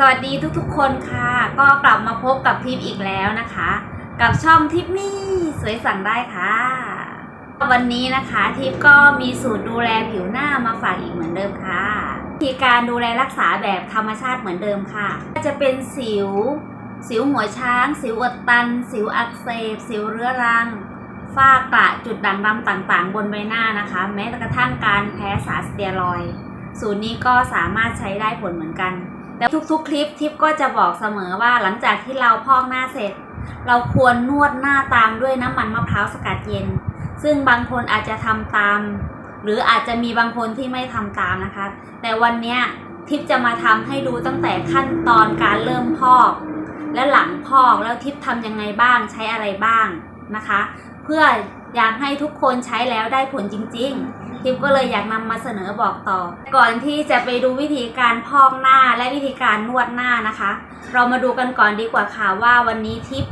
สวัสดีทุกๆ คนค่ะ ก็กลับมาพบกับทิปอีกแล้วนะคะ กับช่องทิปนี่สวยสั่งได้ค่ะ วันนี้นะคะทิปก็มีสูตรดูแลผิวหน้ามาฝากอีกเหมือนเดิมค่ะวิธีการดูแลรักษาแบบธรรมชาติเหมือนเดิมค่ะจะเป็นสิว สิวหัวช้าง สิวอุดตัน สิวอักเสบ สิวเรื้อรังฝ้ากระจุดด่างดำต่างๆ บนใบหน้านะคะ แม้กระทั่งการแพ้สารสเตียรอย สูตรนี้ก็สามารถใช้ได้ผลเหมือนกัน แต่ทุกๆ คลิปทิปก็จะบอกเสมอว่าหลังจากที่เราพอกหน้าเสร็จ เราควรนวดหน้าตามด้วยน้ำมันมะพร้าวสกัดเย็น ซึ่งบางคนอาจจะทำตาม หรืออาจจะมีบางคนที่ไม่ทำตามนะคะ แต่วันนี้ทิปจะมาทำให้ดูตั้งแต่ขั้นตอนการเริ่มพอก และหลังพอกแล้วทิปทำยังไงบ้างใช้อะไรบ้างนะคะ พื่ออยากให้ทุกคนใช้แล้วได้ผลจริง ๆ ทิปก็เลยอยากนำมาเสนอบอกต่อ ก่อนที่จะไปดูวิธีการพอกหน้าและวิธีการนวดหน้านะคะ เรามาดูกันก่อนดีกว่าค่ะว่าวันนี้ทิป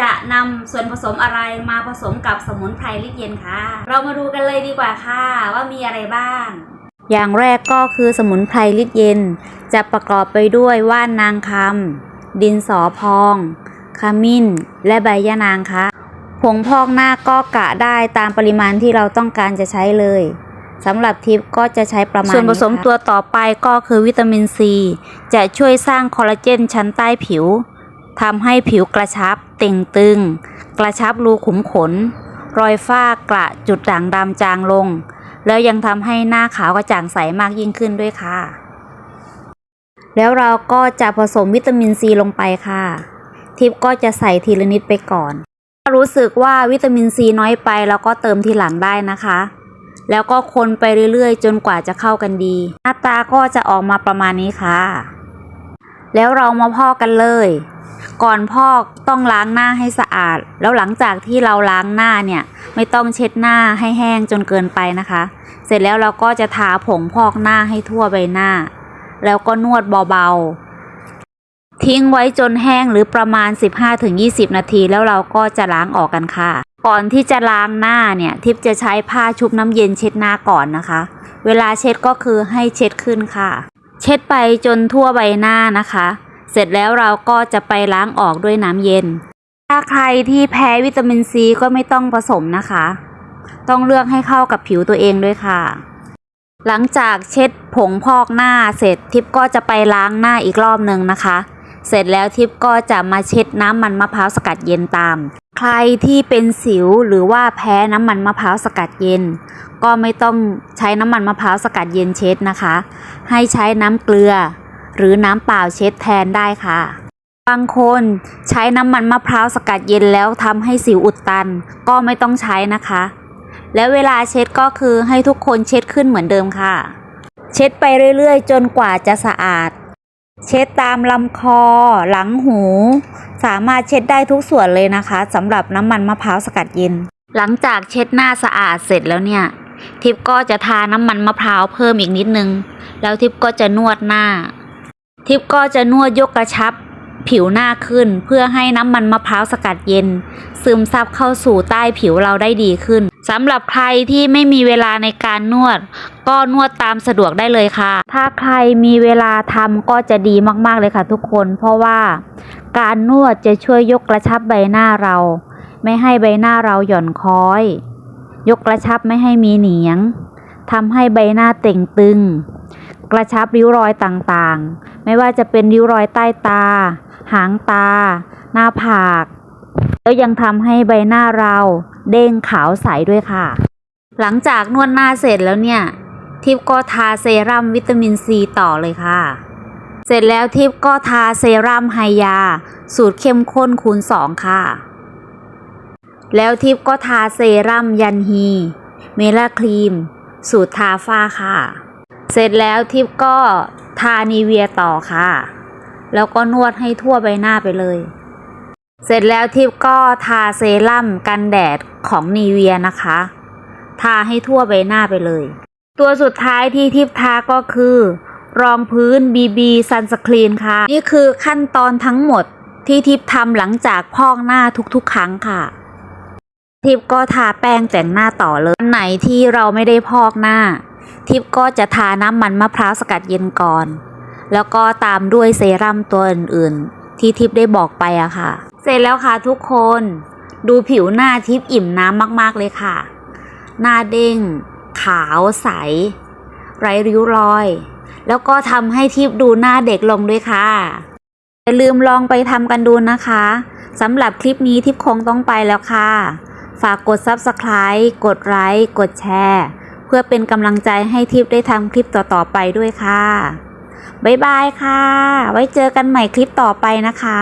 จะนำส่วนผสมอะไรมาผสมกับสมุนไพรลิดเย็นค่ะ เรามาดูกันเลยดีกว่าค่ะว่ามีอะไรบ้าง อย่างแรกก็คือสมุนไพรลิดเย็น จะประกอบไปด้วยว่านนางคำดินสอพอง ขมิ้น และใบยะนางค่ะ ผงพอกหน้าก็กะได้ตามปริมาณที่เราต้องการจะใช้เลยสำหรับทิปก็จะใช้ประมาณส่วนผสมตัวต่อไปก็คือวิตามินซี จะช่วยสร้างคอลลาเจนชั้นใต้ผิวทำให้ผิวกระชับเต่งตึง กระชับรูขุมขน รอยฝ้ากระจุดด่างดำจางลง แล้วยังทำให้หน้าขาวกระจ่างใสมากยิ่งขึ้นด้วยค่ะ แล้วเราก็จะผสมวิตามินซีลงไปค่ะ ทิปก็จะใส่ทีละนิดไปก่อน รู้สึกว่าวิตามินซีน้อยไปเราก็เติมทีหลังได้นะคะ แล้วก็คนไปเรื่อยๆ จนกว่าจะเข้ากันดี หน้าตาก็จะออกมาประมาณนี้ค่ะ แล้วเรามาพอกกันเลย ก่อนพอกต้องล้างหน้าให้สะอาด แล้วหลังจากที่เราล้างหน้าเนี่ย ไม่ต้องเช็ดหน้าให้แห้งจนเกินไปนะคะ เสร็จแล้วเราก็จะทาผงพอกหน้าให้ทั่วใบหน้า แล้วก็นวดเบาๆ ทิ้งไว้จนแห้งหรือประมาณ 15-20 นาที แล้วเราก็จะล้างออกกันค่ะ ก่อนที่จะล้างหน้าเนี่ยทิปจะใช้ผ้าชุบน้ำเย็นเช็ดหน้าก่อนนะคะ เวลาเช็ดก็คือให้เช็ดขึ้นค่ะ เช็ดไปจนทั่วใบหน้านะคะ เสร็จแล้วเราก็จะไปล้างออกด้วยน้ำเย็น ถ้าใครที่แพ้วิตามินซีก็ไม่ต้องผสมนะคะ ต้องเลือกให้เข้ากับผิวตัวเองด้วยค่ะหลังจากเช็ดผงพอกหน้าเสร็จทิปก็จะไปล้างหน้าอีกรอบหนึ่งนะคะ เสร็จแล้วทิปก็จะมาเช็ดน้ำมันมะพร้าวสกัดเย็นตาม ใครที่เป็นสิวหรือว่าแพ้น้ำมันมะพร้าวสกัดเย็น ก็ไม่ต้องใช้น้ำมันมะพร้าวสกัดเย็นเช็ดนะคะ ให้ใช้น้ำเกลือ หรือน้ำเปล่าเช็ดแทนได้ค่ะ บางคนใช้น้ำมันมะพร้าวสกัดเย็นแล้วทำให้สิวอุดตัน ก็ไม่ต้องใช้นะคะ แล้วเวลาเช็ดก็คือให้ทุกคนเช็ดขึ้นเหมือนเดิมค่ะ เช็ดไปเรื่อยๆ จนกว่าจะสะอาด เช็ดตามลำคอ หลังหู สามารถเช็ดได้ทุกส่วนเลยนะคะสำหรับน้ำมันมะพร้าวสกัดเย็น หลังจากเช็ดหน้าสะอาดเสร็จแล้วเนี่ย ทิปก็จะทาน้ำมันมะพร้าวเพิ่มอีกนิดนึง แล้วทิปก็จะนวดหน้า ทิปก็จะนวดยกกระชับผิวหน้าขึ้นเพื่อให้น้ำมันมะพร้าวสกัดเย็น ซึมซับเข้าสู่ใต้ผิวเราได้ดีขึ้นสำหรับใครที่ไม่มีเวลาในการนวด ก็นวดตามสะดวกได้เลยค่ะ ถ้าใครมีเวลาทำก็จะดีมากๆเลยค่ะทุกคน เพราะว่าการนวดจะช่วยยกกระชับใบหน้าเรา ไม่ให้ใบหน้าเราหย่อนคล้อย ยกกระชับไม่ให้มีเหนียงทำให้ใบหน้าเต่งตึง กระชับริ้วรอยต่างๆ ไม่ว่าจะเป็นริ้วรอยใต้ตา หางตา หน้าผาก แล้วยังทำให้ใบหน้าเราเด้งขาวใสด้วยค่ะ หลังจากนวดหน้าเสร็จแล้วเนี่ย ทิปก็ทาเซรั่มวิตามินซีต่อเลยค่ะ เสร็จแล้วทิปก็ทาเซรั่มไฮยา สูตรเข้มข้นคูณ2ค่ะ แล้วทิปก็ทาเซรั่มยันฮี เมล่าครีม สูตรทาฝ้าค่ะ เสร็จแล้วทิปก็ทานีเวียต่อค่ะ แล้วก็นวดให้ทั่วใบหน้าไปเลย เสร็จแล้วทิปก็ทาเซรั่มกันแดดของนีเวียนะคะ ทาให้ทั่วใบหน้าไปเลย ตัวสุดท้ายที่ทิปทาก็คือ รองพื้น BB Sunscreen ค่ะ นี่คือขั้นตอนทั้งหมดที่ทิปทำหลังจากพอกหน้าทุกๆ ครั้งค่ะ ทิปก็ทาแป้งแต่งหน้าต่อเลยไหนที่เราไม่ได้พอกหน้า ทิปก็จะทาน้ำมันมะพร้าวสกัดเย็นก่อน แล้วก็ตามด้วยเซรั่มตัวอื่นๆ ที่ทิปได้บอกไปอะค่ะ เสร็จแล้วค่ะทุกคน ดูผิวหน้าทิปอิ่มน้ำมากๆเลยค่ะ หน้าเด้ง ขาวใส ไร้ริ้วรอย แล้วก็ทำให้ทิปดูหน้าเด็กลงด้วยค่ะ อย่าลืมลองไปทำกันดูนะคะสำหรับคลิปนี้ทิปคงต้องไปแล้วค่ะ ฝากกด Subscribe กดไลค์กดแชร์เพื่อเป็นกำลังใจให้ทิปได้ทำคลิปต่อๆไปด้วยค่ะบ๊ายบายค่ะ ไว้เจอกันใหม่คลิปต่อไปนะคะ